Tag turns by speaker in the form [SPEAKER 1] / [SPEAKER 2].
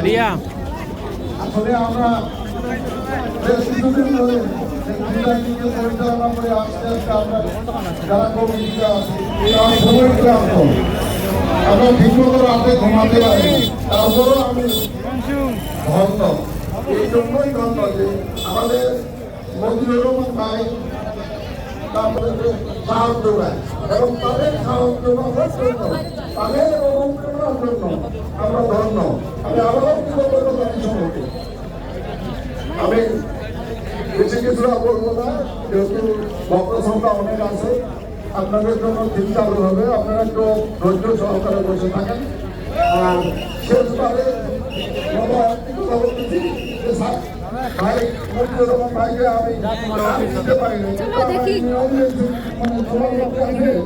[SPEAKER 1] রিয়া
[SPEAKER 2] আসলে আমাদের রহমান ভাই সাহায্য এবং তাদের সাহায্য করার জন্য আমরা ধন্য আমি আবারও কৃতজ্ঞতা সবাইকে আমি বেশি না যেহেতু ভক্ত সংখ্যা অনেক আছে আপনাদের জন্য চালু হবে। আপনারা একটু ধৈর্য সহকারে বসে থাকেন। আর আমি দিতে